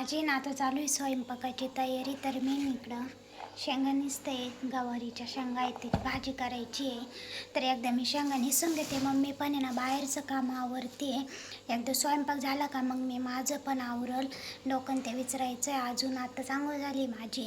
माझी ना आता चालू आहे स्वयंपाकाची तयारी तर मी इकडं. शेंगा निसते गवारीच्या शेंगा आहेत त्याची भाजी करायची आहे. तर एकदा मी शेंगा निसून घेते. मम्मी पण आहे ना बाहेरचं काम आवरते. एकदा स्वयंपाक झाला का मग मी माझं पण आवरल. लोकं ते विचारायचं आहे अजून आता चांगलं झाली माझी.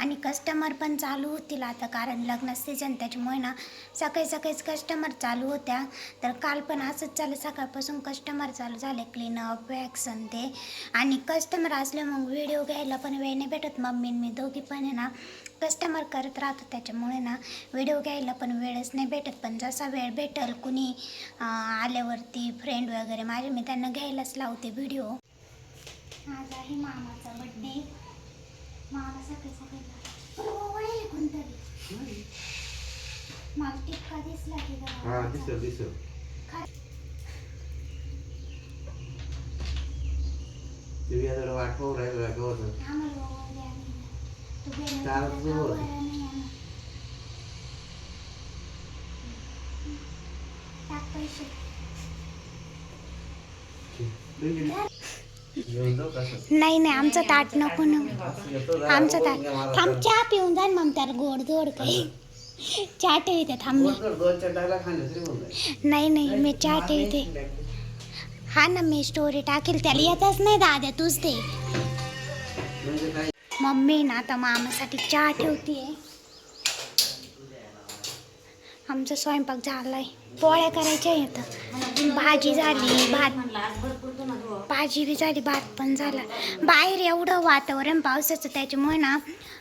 आणि कस्टमर पण चालू होतील आता कारण लग्न सीजन त्याच्यामुळे ना सकाळी सकाळीच कस्टमर चालू होत्या. तर काल पण असंच चालू सकाळपासून कस्टमर चालू झाले क्लीनअप वॅक्सन ते. आणि कस्टमर असले मग व्हिडिओ घ्यायला पण वेळ नाही भेटत. मम्मी मी दोघी पण आहे ना कस्टमर करत राहतो त्याच्यामुळे ना व्हिडिओ घ्यायला पण वेळच नाही भेटत. पण जसा वेळ भेटल कुणी आल्यावरती फ्रेंड वगैरे माझे मी त्यांना घ्यायलाच लावते व्हिडिओ आज आहे मामाचा बड्डे मामा सकाळी सकाळी वळेल कोणतरी. मला टिपका दिसला की. हा दिसल दिसल. वाट पाहून राहिलो नाही नाही नाही आमचं ताट नको ना. आमचं ताट. थांब चहा पिऊन जा मग त्याला गोड गोड काही. चहा ठेवते थांब नाही नाही मी चहा ठेवते. हा ना मी स्टोरी टाकेल त्याला येतच नाही दाद्या तूच ते मम्मी ना आता मामासाठी चहा ठेवतीये. आमचा स्वयंपाक झालाय. पोळ्या करायच्या आहेत. भाजी झाली भात. भाजी बी झाली भात पण झाला. बाहेर एवढं वातावरण पावसाचं त्याच्यामुळे ना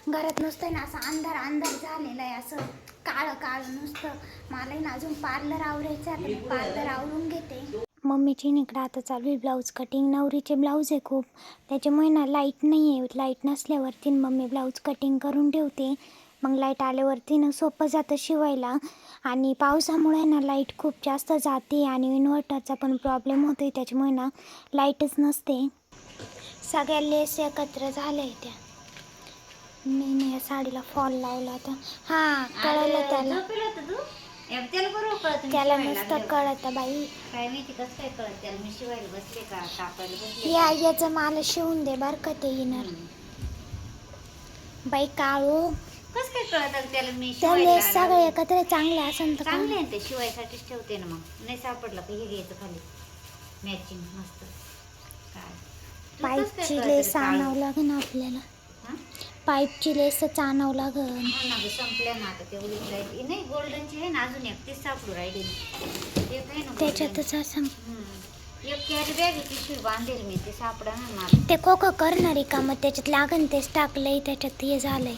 घरात नुसतं ना असं अंधार अंधार झालेलं आहे. असं काळं काळं नुसतं. मलाही ना अजून पार्लर आवरायचं आहे आता पार्लर आवरून घेते. मम्मीची इकडं आता चालू आहे ब्लाऊज कटिंग नवरीचे ब्लाऊज आहे खूप. त्याच्यामुळे ना लाइट नाही आहे लाइट नसल्यावरती मम्मी ब्लाऊज कटिंग करून ठेवते. मग लाइट आल्यावरती ना सोपं जातं शिवायला. आणि पावसामुळे ना लाइट खूप जास्त जाते आणि इन्व्हर्टरचा पण प्रॉब्लेम होतो आहे त्याच्यामुळे ना लाईटच नसते. सगळ्या लेस एकत्र झाल्या आहे त्या. मी या साडीला फॉल लावला होता. हां कळलं त्याला. त्याला बरोबर त्याला लागल्यावर. कळतं बाई काय माहिती कसं काय कळत त्याला मी शिवायला बसले का कापायला बसले या? याचं मला शिवून दे बरं का ते येणार. बाई काळू कसं काय कळत त्याला मी त्या शिवायला लेस सगळे? एकत्र चांगले असेल तर चांगले? आहे ते शिवायसाठीच ठेवते ना मग नाही सापडलं का हे घ्यायचं खाली मॅचिंग मस्त काय तुला कसं काय पाईपची कळतं लेस रे काळू? आणावं लागेल आपल्याला? पाईपची लेसच आणावं लागेल हो ना गं, संपल्या ना आता तेवढी राहिली. नाही गोल्डनची आहे ना अजून एक तीच सापडू राहिली. एक आहे ना golden. त्याच्यातच असं. हम्म. एक कॅरी बॅग आहे पिशवी बांधेल मी ते सापडा ना मला. ते खोकं करणार आहे का? मग त्याच्यात लागन तेच टाकलंय त्याच्यात हे झालंय.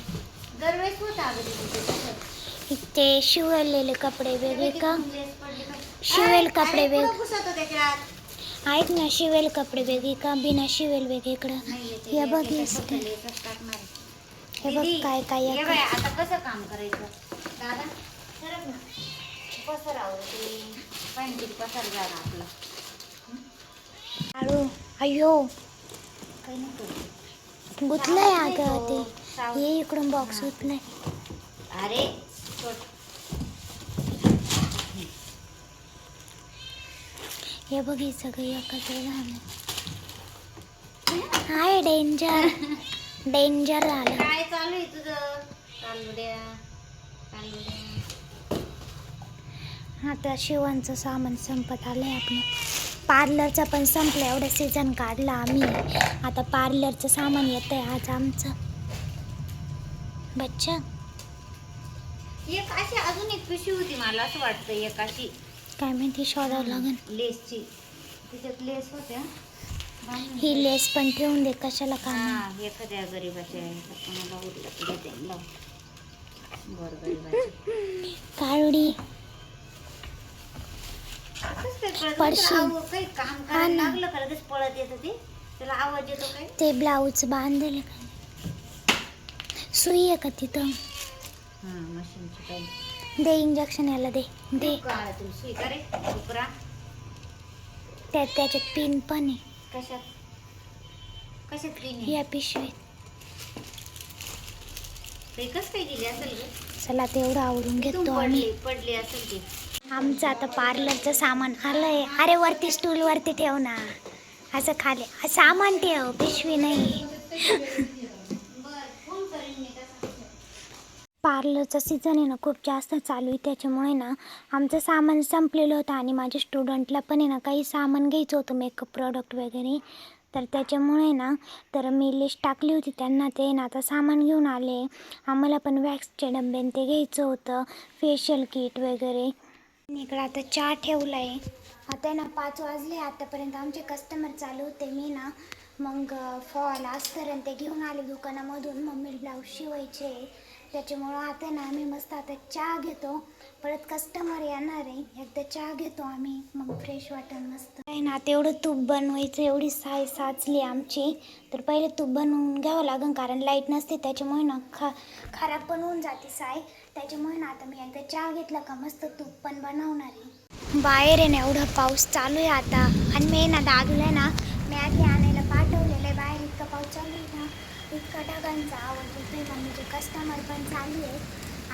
दरवेळेस होतं अगं दीदी ते तसंच. ते शिवलेले कपडे वेगळे का? लेस पडली? शिवेल अरे, कपडे अरे, वेग- कुठं घुसवतो त्याच्यात? आहेत ना शिवेल कपडे वेगळे का? बिना शिवेल वेगळे इकडं नाही, ते हे लेस- बघ टाकणार आहे. हे बघ काय काय आहे. बाय, का. आता कसं काम करायचं? दादा सरक ना. पसरावं ते. पाहिजे किती पसार झाला आपला. काळू अयो काही नाही करू. गुतलंय सावध अगं ते. हे इकडून बॉक्स गुतलंय अरे. हे बघ हे सगळं एकत्र झालं हाय डेंजर डेंजर झालं काय चालू आहे तुझं? चालू द्या आता शिवणचं सामान संपत आलंय आपलं. पार्लरचं पण संपलं एवढं सीझन काढला आम्ही. आता पार्लरचं सामान येतंय आज आमचं. बच्चा एक अशी अजून एक पिशवी होती मला असं वाटतं एक अशी. काय माहिती शोधावं लागेल. लेसची तिच्यात लेस होत्या. ही लेस पण ठेवून दे कशाला काम हा एखाद्या गरीबाच्या कोणाला उरलं की देते लाव. बर गरीबाची काळुडी. कसं काय कळत? पडशील. नंतर आव- काही काम करायला ना. लागलं का लगेच पळत येतं ते? त्याला आवाज येतो काय ते ब्लाऊज बांधेल का? सुई आहे का तिथं? हा मशीनची काही दे इंजेक्शन याला दे. दे. काळा तुला सुई का रे उपरा. त्या त्याच्यात पिन पण आहे. कशात? कशात आहे या पिशवीत. कसं काय गेली असेल चला तेवढं आवडून घेतो पडली पडली असेल ती. आमचं आता पार्लरचं सामान आलंय अरे वरती स्टूल वरती ठेव ना. असं खाले. सामान ठेव पिशवी नाही. पार्लरचं सीझन आहे ना खूप जास्त चालू आहे. त्याच्यामुळे ना आमचं सामान संपलेलं होतं आणि माझ्या स्टुडंटला पण आहे ना काही सामान घ्यायचं होतं मेकअप प्रॉडक्ट वगैरे. तर त्याच्यामुळे ना तर मी लिस्ट टाकली होती. त्यांना ते ना आता सामान घेऊन आले. आम्हाला पण वॅक्सचे डबे ते घ्यायचं होतं फेशियल किट वगैरे. इकडं आता चहा ठेवला आहे आता ना पाच वाजले. आतापर्यंत आमचे कस्टमर चालू होते. मी ना मग फॉल आजपर्यंत ते घेऊन आले दुकानामधून. मम्मी ब्लाऊज शिवायचे. त्याच्यामुळं आता ना आम्ही मस्त आता चहा घेतो. परत कस्टमर येणार आहे. एकदा चहा घेतो आम्ही. मग फ्रेश वाटेल मस्त. काही ना आता एवढं तूप बनवायचं एवढी साय साचली आमची. तर पहिले तूप बनवून घ्यावं लागेल कारण लाइट नसते त्याच्यामुळे ना खा खराब पण होऊन जाते साय. त्याच्यामुळे ना आता मी एकदा चहा घेतला का मस्त तूप पण बनवणार आहे. बाहेर आहे ना एवढा पाऊस चालू आहे आता. आणि मी ना दादूला ना मॅगी आणायला पाठवलेलं आहे. बाहेर इतका पाऊस चालू आहे ना इतका ढगांचा म्हणजे कस्टमर पण चालू आहे.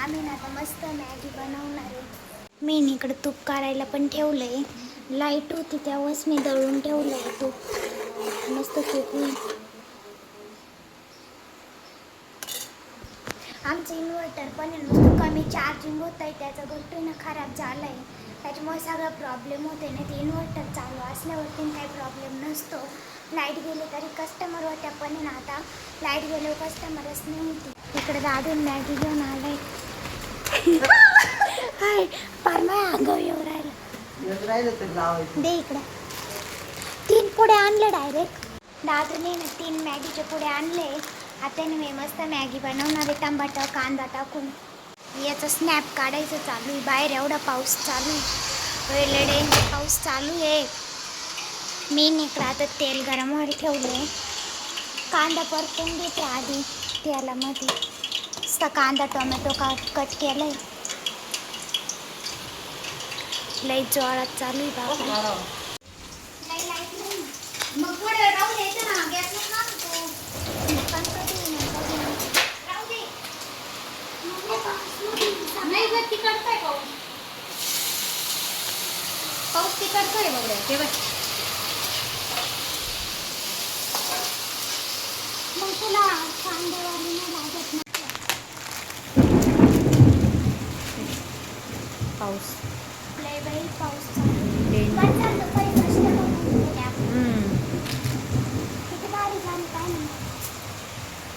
आम्ही ना आता मस्त मॅगी बनवणार आहे. मी इकडं तूप काढायला पण ठेवलं आहे लाइट होती त्यावरच मी दळून ठेवलं आहे तूप. मस्त तूप आमचं इन्व्हर्टर पण आहे नुसतं कमी चार्जिंग होत आहे त्याचा गोष्टी ना खराब झाला आहे त्याच्यामुळे सगळा प्रॉब्लेम होते ना ते इन्व्हर्टर चालू असल्यावरती काही प्रॉब्लेम नसतो. लाइट गेले तरी कस्टमर होत्या पण ना आता लाइट गेल्यावर कस्टमरच नाही होती. इकडे दादून मॅगी घेऊन आलाय हाय पार माझ्या अंगावर येऊ राहिलं दे इकडे. तीन पुढे आणले डायरेक्ट दादूने ना तीन मॅगीचे पुढे आणले. आता मी मस्त मॅगी बनवणार आहे टमाटर कांदा टाकून. याचा स्नॅप काढायचं चालू आहे बाहेर एवढा पाऊस चालू आहे. पाऊस चालू आहे. मी इकडं आता तेल गरम व्हायला ठेवले कांदा परतून घेते आधी तेलामध्ये. नुसता कांदा टोमॅटो का कट केलाय. लई जोरात चालू आहे बाबा मग आहे पाऊस पाऊस तिकडचा आहे बघ ते बघ मग तुला कांदेवाली नाही लागत ना पाऊस लय बाई पाऊस चालू आहे. पण चालतं काही कष्ट करून गेले आपण. किती भारी झाली काय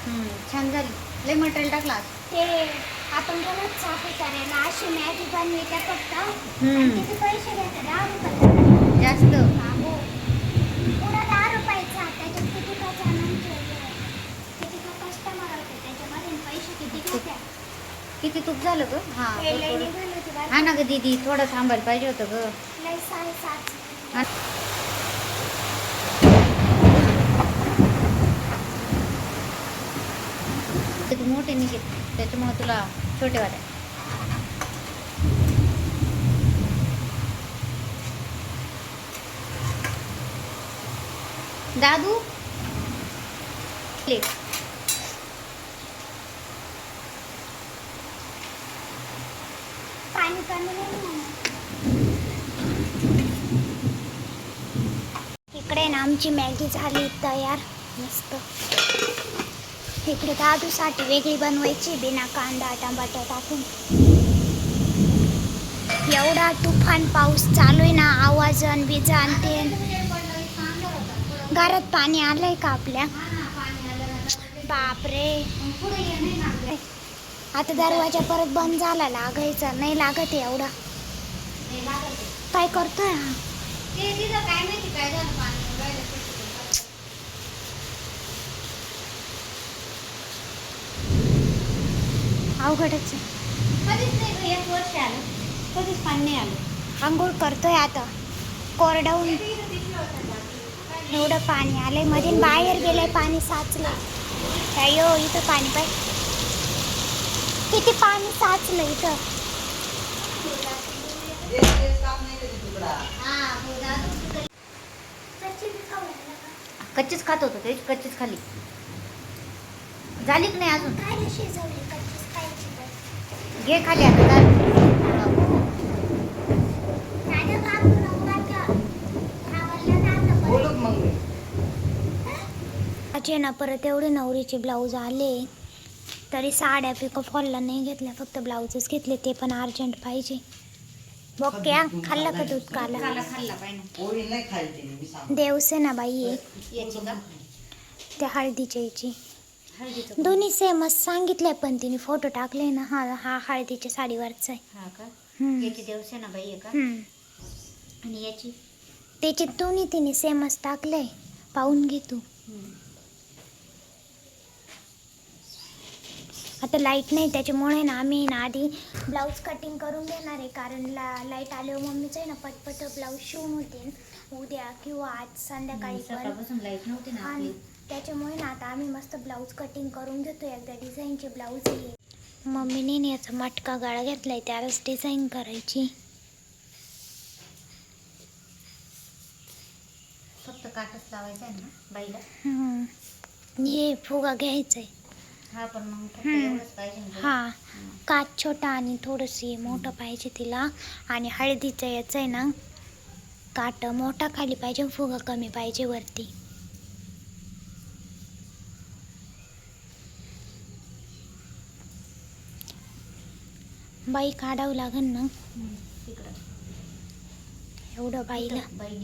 नाही. छान झाली. लय मटेरियल टाकला ते आपण रोज साफी करायला अशी मॅगी बनवायच्या फक्त. पैसे घेतात जास्त हा, हो. पुढं दहा रुपयाचा त्याच्यात किती का जणांचे किती का कस्टमर होते त्याच्यामध्ये पैसे किती घेतात किती तूप झालं ग हा ना ग दीदी थोडं थांबायला पाहिजे होतं ग. ते मोठे निघेल त्याच्यामुळे तुला छोटे वाटे. दादू? ले. पाणी कमी नाही म्हणा. इकडे ना आमची मॅगी झाली तयार. मस्त. इकडे दादूसाठी वेगळी बनवायची बिना कांदा टमाटर टाकून. एवढा तुफान पाऊस चालू आहे ना आवाज आणि बीज आणते घरात पाणी आलंय का आपल्या? बापरे. आता दरवाजा परत बंद झाला लागायचा नाही लागत आहे एवढा. काय करतोय हा काय माहिती काय झालं पाणी राहिलं अवघडच. कधीच नाही ग, एक वर्ष आलं. कधीच पाणी नाही आलं. आंघोळ करतोय आता. कोरडवून एवढं पाणी आलंय. मध्ये बाहेर गेलंय पाणी साचलंय. अयो इथं पाणी पाय. किती पाणी साचलं इथं. कच्चीच खात होतो ते कच्चीच खाली झाली की नाही अजून काय शिजवली कच्चीच खायची तर. घे खाली आता ना परत एवढे नवरीचे ब्लाऊज आले. तरी साड्या पिको फॉलला नाही घेतल्या फक्त ब्लाऊजच घेतले ते पण अर्जंट पाहिजे. बघ्या खाल्ला का दूध काला? देवसेना बाई त्या हळदीच्या याची. हळदीचं दोन्ही सेमच सांगितलंय पण तिने फोटो टाकले ना हा हा हळदीच्या साडीवरचा आहे. हा का? हम्म. याची देवसेना बाई आहे का? हम्म. आणि याची? त्याचे दोन्ही तिने सेमच टाकलंय. पाहून घे तू. आता लाइट नाही त्याच्यामुळे ना आम्ही ना आधी ब्लाऊज कटिंग करून घेणार आहे. कारण ला लाइट आल्यावर मम्मीचं आहे ना पटपट ब्लाऊज शिवून होतील उद्या किंवा आज संध्याकाळी पण. सकाळपासून लाइट नव्हती ना आणि आपली. त्याच्यामुळे ना आता आम्ही मस्त ब्लाऊज कटिंग करून घेतो. एकदा डिझाईनचे ब्लाऊज आहे. मम्मीने याचा मटका गाळा घेतलाय त्यालाच डिझाईन करायची. फक्त काटच लावायचा आहे ना बाईला. हे फुगा घ्यायचा आहे हा पण मग. हा. काच छोटा आणि थोडंसं हे मोठं पाहिजे तिला. आणि हळदीचं याचं आहे ना काट मोठा खाली पाहिजे फुगा कमी पाहिजे वरती. बाई काढावं लागेल ना. तिकडं एवढं बाईला बाई.